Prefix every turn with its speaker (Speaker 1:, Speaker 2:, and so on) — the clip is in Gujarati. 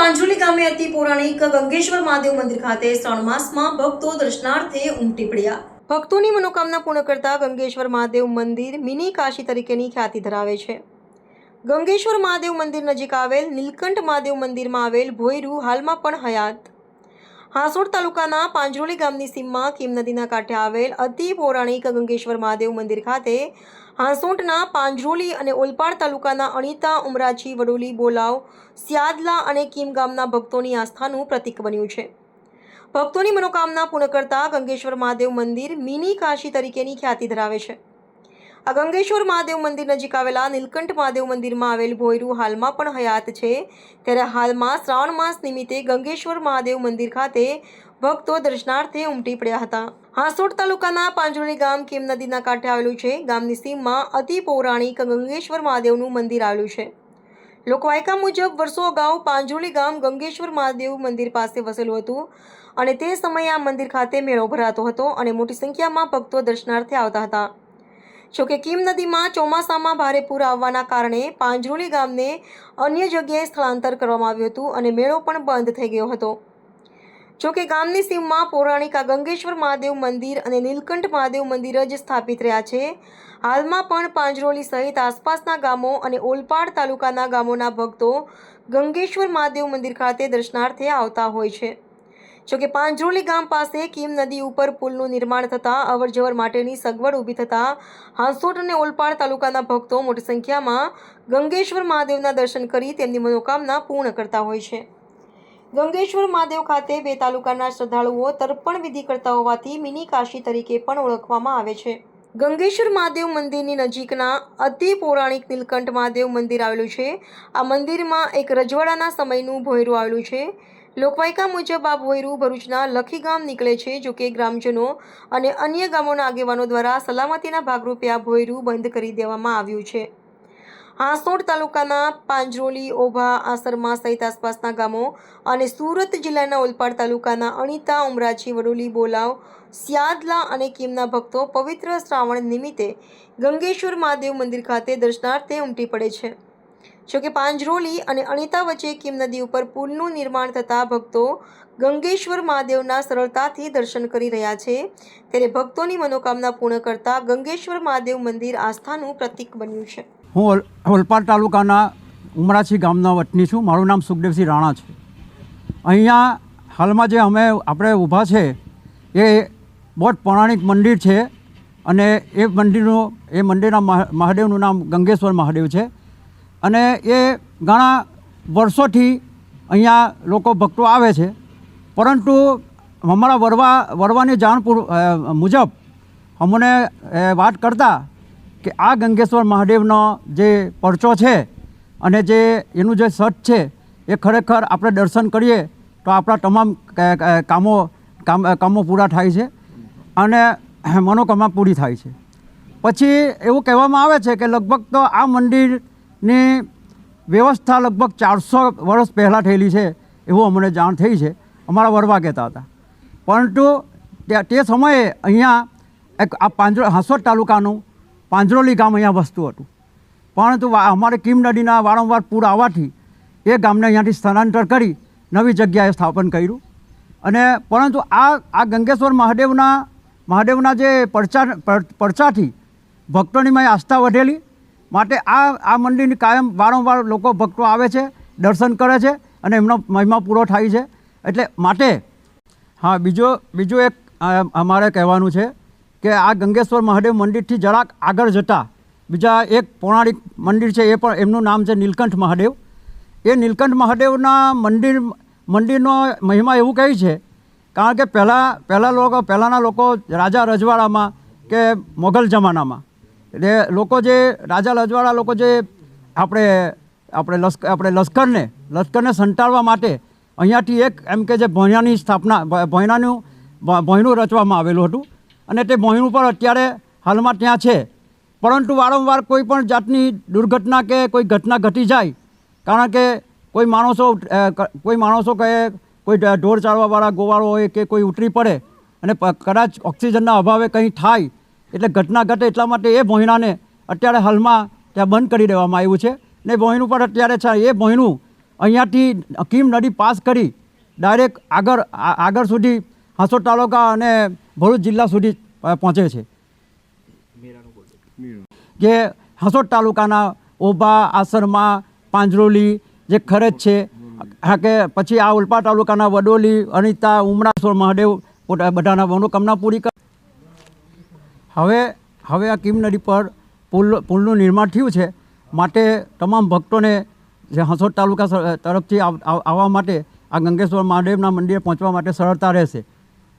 Speaker 1: પાંજરોલી ગામે અતિ પૌરાણિક ગંગેશ્વર મહાદેવ મંદિર ખાતે શ્રાવણ માસમાં ભક્તો દર્શનાર્થે ઉમટી પડ્યા. ભક્તોની મનોકામના પૂર્ણ કરતા ગંગેશ્વર મહાદેવ મંદિર મિની કાશી તરીકેની ખ્યાતિ ધરાવે છે. ગંગેશ્વર મહાદેવ મંદિર નજીક આવેલ નીલકંઠ મહાદેવ મંદિરમાં આવેલ ભોયરું હાલમાં પણ હયાત. હાંસોડ તાલુકાના પાંજરોલી ગામની સીમમાં કીમ નદીના કાંઠે આવેલ અતિ પૌરાણિક ગંગેશ્વર મહાદેવ મંદિર ખાતે હાંસોટના પાંજરોલી અને ઓલપાડ તાલુકાના અણીતા ઉમરાછી વડોલી, બોલાવ, સિયાદલા અને કીમ ગામના ભક્તોની આસ્થાનું પ્રતીક બન્યું છે. ભક્તોની મનોકામના પૂર્ણ કરતા ગંગેશ્વર મહાદેવ મંદિર મિની કાશી તરીકેની ખ્યાતિ ધરાવે છે. આ ગંગેશ્વર મહાદેવ મંદિર નજીક આવેલા નીલકંઠ મહાદેવ મંદિરમાં આવેલ ભોયરું હાલમાં પણ હયાત છે. ત્યારે હાલમાં શ્રાવણ માસ નિમિત્તે ગંગેશ્વર મહાદેવ મંદિર ખાતે ભક્તો દર્શનાર્થે ઉમટી પડ્યા હતા. હાંસોડ તાલુકાના પાંજોળી ગામ કેમ નદીના કાંઠે આવેલું છે. ગામની સીમમાં અતિ પૌરાણિક ગંગેશ્વર મહાદેવનું મંદિર આવેલું છે. લોકવાયકા મુજબ વર્ષો અગાઉ પાંજોળી ગામ ગંગેશ્વર મહાદેવ મંદિર પાસે વસેલું હતું અને તે સમયે આ મંદિર ખાતે મેળો ભરાતો હતો અને મોટી સંખ્યામાં ભક્તો દર્શનાર્થે આવતા હતા. જોકે કીમ નદીમાં ચોમાસામાં ભારે પૂર આવવાના કારણે પાંજરોલી ગામને અન્ય જગ્યાએ સ્થળાંતર કરવામાં આવ્યું હતું અને મેળો પણ બંધ થઈ ગયો હતો. જોકે ગામની સીમમાં પૌરાણિક ગંગેશ્વર મહાદેવ મંદિર અને નીલકંઠ મહાદેવ મંદિર જ સ્થાપિત રહ્યા છે. હાલમાં પણ પાંજરોલી સહિત આસપાસના ગામો અને ઓલપાડ તાલુકાના ગામોના ભક્તો ગંગેશ્વર મહાદેવ મંદિર ખાતે દર્શનાર્થે આવતા હોય છે. જોકે પાંજરોલી ગામ પાસે કીમ નદી ઉપર પુલનું નિર્માણ થતાં અવરજવર માટેની સગવડ ઊભી થતાં હાંસોટ અને ઓલપાડ તાલુકાના ભક્તો મોટી સંખ્યામાં ગંગેશ્વર મહાદેવના દર્શન કરી તેમની મનોકામના પૂર્ણ કરતા હોય છે. ગંગેશ્વર મહાદેવ ખાતે બે તાલુકાના શ્રદ્ધાળુઓ તર્પણ વિધિ કરતા હોવાથી મિની કાશી તરીકે પણ ઓળખવામાં આવે છે. ગંગેશ્વર મહાદેવ મંદિરની નજીકના અતિ પૌરાણિક નીલકંઠ મહાદેવ મંદિર આવેલું છે. આ મંદિરમાં એક રજવાડાના સમયનું ભોયરું આવેલું છે. લોકવાયકા મુજબ આ ભોયરું ભરૂચના લખી ગામ નીકળે છે, જો કે ગ્રામજનો અને અન્ય ગામોના આગેવાનો દ્વારા સલામતીના ભાગરૂપે આ ભોયરું બંધ કરી દેવામાં આવ્યું છે. હાંસોડ તાલુકાના પાંજરોલી, ઓભા, આસરમા સહિત આસપાસના ગામો અને સુરત જિલ્લાના ઓલપાડ તાલુકાના અણીતા, ઉમરાજી, વડોલી, બોલાવ, સિયાદલા અને કીમના ભક્તો પવિત્ર શ્રાવણ નિમિત્તે ગંગેશ્વર મહાદેવ મંદિર ખાતે દર્શનાર્થે ઉમટી પડે છે. જોકે પાંજરોલી અને અણીતા વચ્ચે કિમ નદી ઉપર પુલનું નિર્માણ થતાં ભક્તો ગંગેશ્વર મહાદેવના સરળતાથી દર્શન કરી રહ્યા છે. ત્યારે ભક્તોની મનોકામના પૂર્ણ કરતા ગંગેશ્વર મહાદેવ મંદિર આસ્થાનું પ્રતીક બન્યું છે.
Speaker 2: હું ઓલ- ઓલપાડ તાલુકાના ઉમરાછી ગામના વતની છું. મારું નામ સુખદેવસિંહ રાણા છે. અહીંયા હાલમાં જે અમે, આપણે ઊભા છે, એ બહુ પૌરાણિક મંદિર છે અને એ મંદિરનું, એ મંદિરના મહા- મહાદેવનું નામ ગંગેશ્વર મહાદેવ છે. અને એ ઘણા વર્ષોથી અહીંયા લોકો ભક્તો આવે છે. પરંતુ અમારા વરવા, વરવાની જાણ મુજબ અમને વાત કરતા કે આ ગંગેશ્વર મહાદેવનો જે પરચો છે અને જે એનું જે સટ છે એ ખરેખર આપણે દર્શન કરીએ તો આપણા તમામ કામો, કામ, કામો પૂરા થાય છે અને મનોકામના પૂરી થાય છે. પછી એવું કહેવામાં આવે છે કે લગભગ તો આ મંદિરની વ્યવસ્થા લગભગ ચારસો વર્ષ પહેલાં થયેલી છે, એવું અમને જાણ થઈ છે. અમારા વરવા કહેતા હતા. પરંતુ તે સમયે અહીંયા એક આ પાંજરો, હાંસોદ તાલુકાનું પાંજરોલી ગામ અહીંયા વસતું હતું. પરંતુ અમારે કીમ નદીના વારંવાર પૂર આવવાથી એ ગામને અહીંયાથી સ્થળાંતર કરી નવી જગ્યાએ સ્થાપન કર્યું. અને પરંતુ આ આ ગંગેશ્વર મહાદેવના મહાદેવના જે પડચા પડચાથી ભક્તોની મેં આસ્થા વધેલી. માટે આ આ મંદિરની કાયમ વારંવાર લોકો ભક્તો આવે છે, દર્શન કરે છે અને એમનો મહિમા પૂરો થાય છે. એટલે માટે, હા, બીજો, બીજું એક અમારે કહેવાનું છે કે આ ગંગેશ્વર મહાદેવ મંદિરથી જરાક આગળ જતાં, બીજા એક પૌરાણિક મંદિર છે એ પણ એમનું નામ છે નીલકંઠ મહાદેવ. એ નીલકંઠ મહાદેવના મંદિર, મંદિરનો મહિમા એવું કહે છે, કારણ કે પહેલાં પહેલાં લોકો, પહેલાંના લોકો રાજા રજવાડામાં કે મોગલ જમાનામાં એટલે લોકો જે, રાજા લજવાળા લોકો જે આપણે આપણે લશ્કર આપણે લશ્કરને લશ્કરને સંટાળવા માટે અહીંયાથી એક એમ કે જે ભોંયનાની સ્થાપના ભોંયનાનું ભોંયનું રચવામાં આવેલું હતું. અને તે ભોંયનું પણ અત્યારે હાલમાં ત્યાં છે. પરંતુ વારંવાર કોઈ પણ જાતની દુર્ઘટના કે કોઈ ઘટના ઘટી જાય, કારણ કે કોઈ માણસો કોઈ માણસો કહે, કોઈ ઢોર ચાળવાવાળા ગોવાળો હોય કે કોઈ ઉતરી પડે, અને કદાચ ઓક્સિજનના અભાવે કંઈ થાય એટલે ઘટના ઘટે એટલા માટે એ ભોયણાને અત્યારે હાલમાં ત્યાં બંધ કરી દેવામાં આવ્યું છે. ને ભોયણું પણ અત્યારે છે, એ ભોયણું અહીંયાથી હકીમ નદી પાસ કરી ડાયરેક્ટ આગળ આગળ સુધી હાંસોદ તાલુકા અને ભરૂચ જિલ્લા સુધી પહોંચે છે. જે હાંસોદ તાલુકાના ઓભા, આસરમા, પાંજરોલી જે ખરજ છે, હા કે પછી આ ઉલ્પા તાલુકાના વડોલી, અનિતા ઉમરાસોર મહાદેવ બધાના મનોકામના પૂરી હવે હવે આ કિમ નદી પર પુલ, પુલનું નિર્માણ થયું છે. માટે તમામ ભક્તોને જે હંસોદ તાલુકા તરફથી આવ- આવ- આવવા માટે આ ગંગેશ્વર મહાદેવના મંદિરે પહોંચવા માટે સરળતા રહેશે.